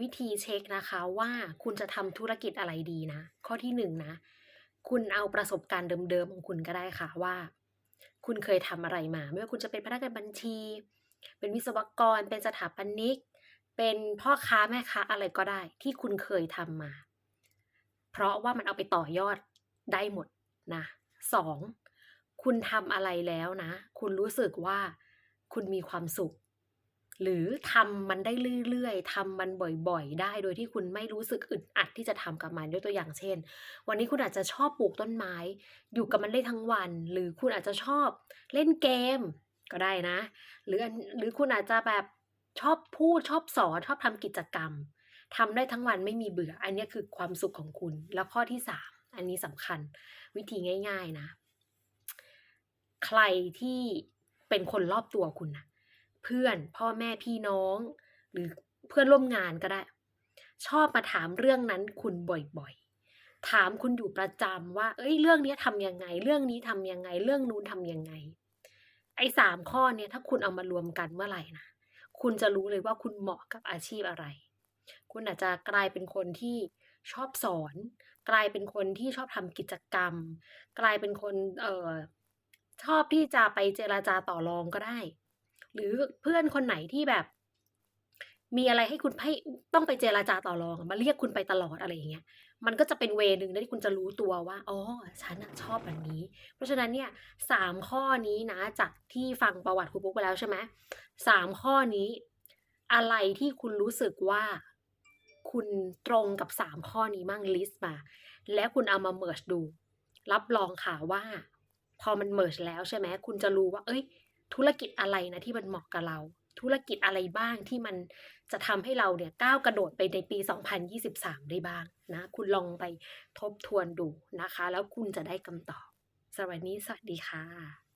วิธีเช็คนะคะว่าคุณจะทำธุรกิจอะไรดีนะ ข้อที่หนึ่งนะ คุณเอาประสบการณ์เดิมๆของคุณก็ได้ค่ะว่า คุณเคยทำอะไรมา ไม่ว่าคุณจะเป็นพนักงานบัญชี เป็นวิศวกร เป็นสถาปนิก เป็นพ่อค้าแม่ค้าอะไรก็ได้ ที่คุณเคยทำมา เพราะว่ามันเอาไปต่อยอดได้หมดนะสองคุณทำอะไรแล้วนะ คุณรู้สึกว่าคุณมีความสุข หรือทำมันได้เรื่อยๆทำมันบ่อยๆ ได้ โดยที่คุณไม่รู้สึกอึดอัดที่จะทำกับมันยกตัวอย่างเช่น วันนี้คุณอาจจะชอบปลูกต้นไม้ อยู่กับมันได้ทั้งวัน หรือคุณอาจจะชอบเล่นเกมก็ได้นะ หรือหรือคุณอาจจะแบบชอบพูดชอบสอนชอบทำกิจกรรมทำได้ทั้งวันไม่มีเบื่อ อันนี้คือความสุขของคุณ แล้วข้อที่สามอันนี้สำคัญ วิธีง่าย ๆนะ ใครที่เป็นคนรอบตัวคุณนะ เพื่อน พ่อแม่พี่น้อง หรือเพื่อนร่วมงานก็ได้ ชอบมาถามเรื่องนั้นคุณบ่อยๆ ถามคุณอยู่ประจำว่า เอ้ยเรื่องนี้ทำยังไง เรื่องนี้ทำยังไง เรื่องนู้นทำยังไง ไอ้สามข้อเนี่ยถ้าคุณเอามารวมกันเมื่อไหร่นะคุณจะรู้เลยว่าคุณเหมาะกับอาชีพอะไร คุณอาจจะกลายเป็นคนที่ชอบสอน กลายเป็นคนที่ชอบทำกิจกรรม กลายเป็นคนเอ่อชอบที่จะไปเจราจาต่อรองก็ได้ หรือเพื่อนคนไหนที่แบบ มีอะไรให้คุณให้ต้องไปเจราจาต่อรองมาเรียกคุณไปตลอดอะไรอย่างเงี้ย มันก็จะเป็นเวนึงนะที่คุณจะรู้ตัวว่าอ๋อฉันชอบแบบนี้ เพราะฉะนั้นเนี่ยสามข้อนี้นะจากที่ฟังประวัติครูปุ๊กไปแล้วใช่ไหมสามข้อนี้ อะไรที่คุณรู้สึกว่าคุณตรงกับสามข้อนี้มั่งลิสต์มา แล้วคุณเอามาเมิร์ชดู รับรองค่ะว่า พอมันเมิร์ชแล้วใช่ไหมคุณจะรู้ว่า เอ้ย ธุรกิจอะไรนะที่มันเหมาะกับเรา ธุรกิจอะไรบ้างที่มันจะทำให้เราเนี่ยก้าวกระโดดไปในปี 2023 ได้บ้างนะคุณลองไปทบทวนดูนะคะ แล้วคุณจะได้คำตอบสวัสดีสวัสดีค่ะ